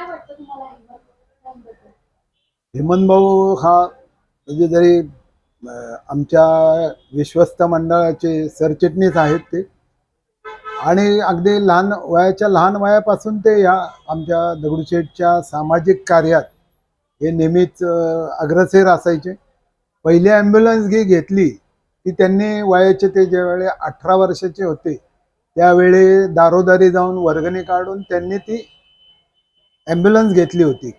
काय वाटतं तुम्हाला हेमंत हेमंत भाऊ हा म्हणजे जरी अं, आमच्या विश्वस्त मंडळाचे सरचिटणीस आहेत ते. आणि अगदी लहान वयाच्या लहान वयापासून ते या आमच्या दगडूशेठच्या सामाजिक कार्यात हे नेहमीच अं, असायचे. पहिली ॲम्ब्युलन्स घे घेतली ती त्यांनी वयाचे ते ज्यावेळी अठरा वर्षाचे होते त्यावेळी दारोदारी जाऊन वर्गणी काढून त्यांनी ती ॲम्ब्युलन्स घेतली होती.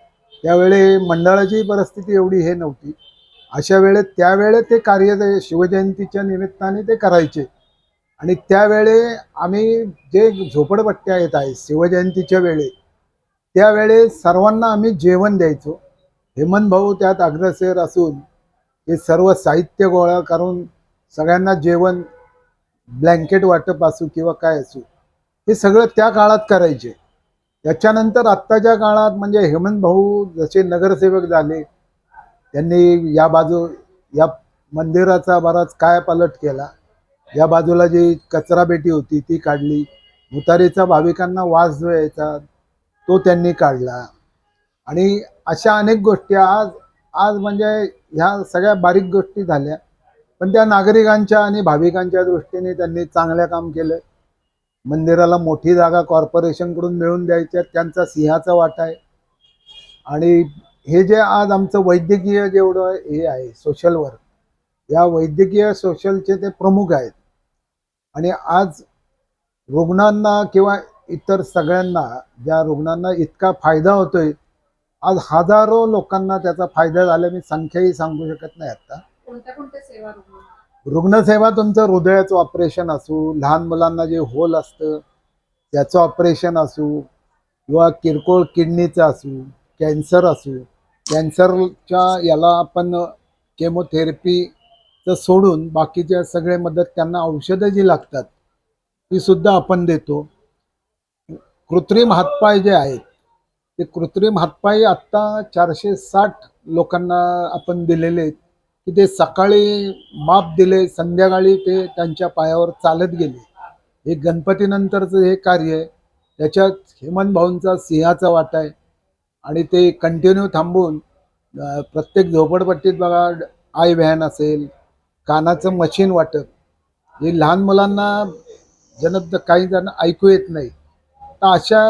त्यावेळी मंडळाची परिस्थिती एवढी हे नव्हती. अशा वेळेत त्यावेळे ते कार्य ते शिवजयंतीच्या निमित्ताने ते करायचे. आणि त्यावेळे आम्ही जे झोपडपट्ट्या येत आहेत शिवजयंतीच्या वेळी त्यावेळे सर्वांना आम्ही जेवण द्यायचो. हेमंत भाऊ त्यात अग्रसर असून हे सर्व साहित्य गोळा करून सगळ्यांना जेवण ब्लँकेट वाटप असू किंवा काय असू हे सगळं त्या काळात करायचे. याच्यानंतर आत्ताच्या काळात म्हणजे हेमंत भाऊ जसे नगरसेवक झाले त्यांनी या बाजू या मंदिराचा बराच काय पालट केला. या बाजूला जी कचरापेटी होती ती काढली. मुतारीचा भाविकांना वास जो यायचा तो त्यांनी काढला. आणि अशा अनेक गोष्टी आज आज म्हणजे ह्या सगळ्या बारीक गोष्टी झाल्या. पण त्या नागरिकांच्या आणि भाविकांच्या दृष्टीने त्यांनी चांगलं काम केलं. मंदिराला मोठी जागा कॉर्पोरेशनकडून मिळवून द्यायच्या त्यांचा सिंहाचा वाटा आहे. आणि हे जे आज आमचं वैद्यकीय जेवढं हे आहे सोशल वर्क या वैद्यकीय सोशलचे ते प्रमुख आहेत. आणि आज रुग्णांना किंवा इतर सगळ्यांना ज्या रुग्णांना इतका फायदा होतोय आज हजारो लोकांना त्याचा फायदा झाला. मी संख्याही सांगू शकत नाही आता. कोणत्या कोणत्या सेवा रुग्ण रुग्णसेवा तुमचं हृदयाचं ऑपरेशन असू लहान मुलांना जे होल असतं त्याचं ऑपरेशन असू किंवा किरकोळ किडनीचं असू कॅन्सर असू कॅन्सरच्या याला आपण केमोथेरपीचं सोडून बाकीच्या सगळे मदत त्यांना औषधं जी लागतात ती सुद्धा आपण देतो. कृत्रिम हातपाय जे आहेत ते कृत्रिम हातपाय आत्ता चारशे साठ लोकांना आपण दिलेले आहेत. की ते सकाळी माप दिले संध्याकाळी ते त्यांच्या पायावर चालत गेले. हे गणपतीनंतरचं हे कार्य आहे. त्याच्यात हेमंत भाऊंचा सिंहाचा वाटा आहे. आणि ते कंटिन्यू थांबून प्रत्येक झोपडपट्टीत बघा आय व्हॅन असेल कानाचं मशीन वाटप. हे लहान मुलांना जन काही जण ऐकू येत नाही. तर अशा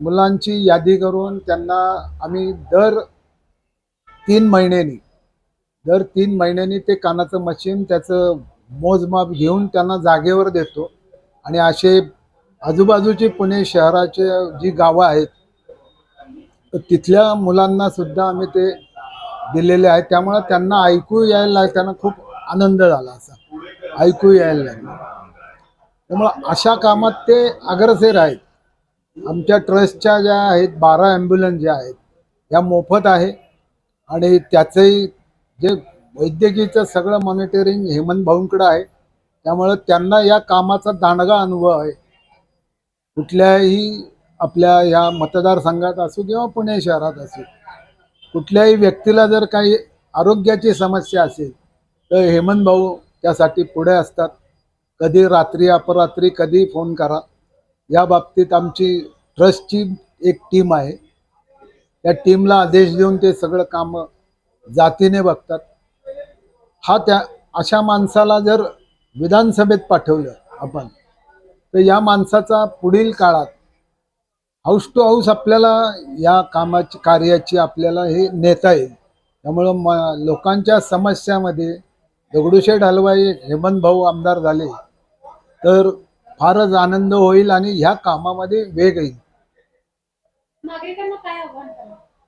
मुलांची यादी करून त्यांना आम्ही दर तीन महिन्यांनी दर तीन महिन्यांनी ते कानाचं मशीन त्याचं मोजमाप घेऊन त्यांना जागेवर देतो. आणि असे आजूबाजूची पुणे शहराचे जी गावं आहेत तर तिथल्या मुलांना सुद्धा आम्ही ते दिलेले आहेत. त्यामुळे त्यांना ऐकू यायला त्यांना खूप आनंद झाला असा. ऐकू यायला लागलं. त्यामुळं अशा कामात ते अग्रसेर आहेत. आमच्या ट्रस्टच्या ज्या आहेत बारा ॲम्ब्युलन्स ज्या आहेत या मोफत आहे. आणि त्याचंही जे वैद्यकीयचं सगळं मॉनिटरिंग हेमंत भाऊंकडं आहे. त्यामुळं त्यांना या कामाचा दांडगा अनुभव आहे. कुठल्याही आपल्या या मतदारसंघात असू किंवा पुणे शहरात असू कुठल्याही व्यक्तीला जर काही आरोग्याची समस्या असेल तर हेमंत भाऊ त्यासाठी पुढे असतात. कधी रात्री अपरात्री कधी फोन करा. या बाबतीत आमची ट्रस्टची एक टीम आहे. त्या टीमला आदेश देऊन ते सगळं कामं जातीने बघतात. हा त्या अशा माणसाला जर विधानसभेत पाठवलं आपण तर या माणसाचा पुढील काळात हाऊस टू हाऊस आपल्याला या कामाची कार्याची आपल्याला हे नेता येईल. त्यामुळं म लोकांच्या समस्यामध्ये दगडूशेठ हलवाई हेमंत भाऊ आमदार झाले तर फारच आनंद होईल आणि ह्या कामामध्ये वेग येईल.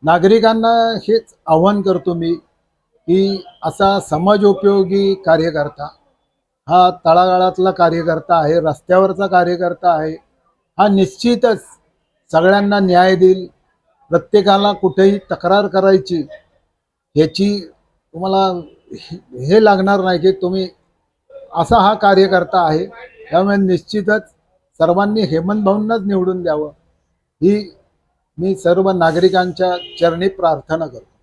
नागरिकांना हेच आव्हान करतो मी की असा समाजोपयोगी कार्यकर्ता हा तळागाळातला कार्यकर्ता आहे रस्त्यावरचा कार्यकर्ता आहे हा निश्चितच सगळ्यांना न्याय देईल प्रत्येकाला कुठेही तक्रार करायची ह्याची तुम्हाला हे- हे लागणार नाही की तुम्ही असा हा कार्यकर्ता आहे त्यामुळे निश्चितच सर्वांनी हेमंत भाऊंनाच निवडून द्यावं. ही मी सर्व नागरिकांच्या चरणी प्रार्थना करतो.